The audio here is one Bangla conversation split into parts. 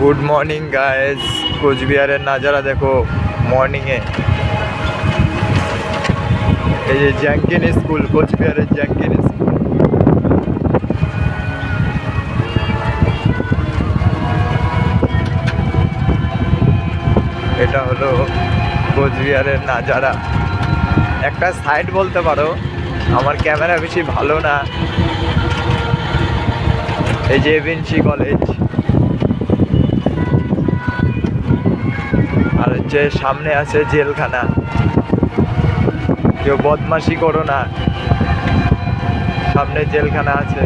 গুড মর্নিং গাইজ কোচবিহারের নাজারা দেখো মর্নিংয়ে এই যে জ্যাঙ্কিন স্কুল কোচবিহারের জ্যাঙ্কিন স্কুল এটা হলো কোচবিহারের নাজারা। একটা সাইড বলতে পারো, আমার ক্যামেরা বেশি ভালো না। এই যে এভিনসি কলেজ। আর হচ্ছে সামনে আছে জেলখানা। কেউ বদমাশি করো না। সামনে জেলখানা আছে।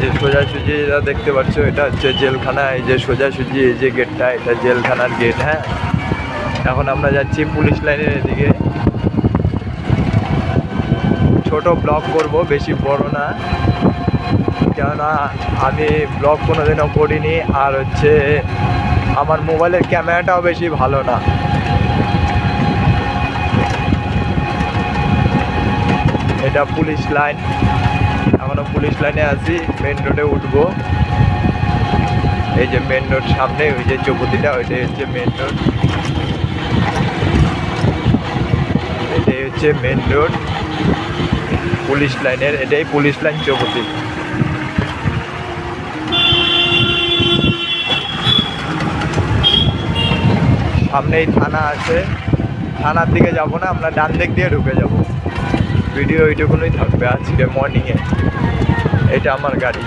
যে সোজাসুজি যা দেখতে পাচ্ছ, এটা হচ্ছে জেলখানা। এই যে সোজাসুজি, এই যে গেটটা, এটা জেলখানার গেট হ্যাঁ? এখন আমরা যাচ্ছি পুলিশ লাইনের এদিকে। ব্লগ করব, বেশি বড় না। কেননা আমি ব্লগ কোনোদিনও করিনি, আর হচ্ছে আমার মোবাইলের ক্যামেরাটাও বেশি ভালো না। এটা পুলিশ লাইন। এখনও পুলিশ লাইনে আছি মেন রোডে উঠবো। এই যে মেন রোড সামনে, ওই যে চৌপতিটা, ওইটাই হচ্ছে মেন রোড এটাই হচ্ছে মেন রোড পুলিশ লাইনের, এটাই পুলিশ লাইন চৌপতি। এই থানা আছে। থানার দিকে যাব না, আমরা ডান দিক দিয়ে ঢুকে যাব। ভিডিও ওইটুকুনই থাকবে আজকে মর্নিংয়ে এটা আমার গাড়ি।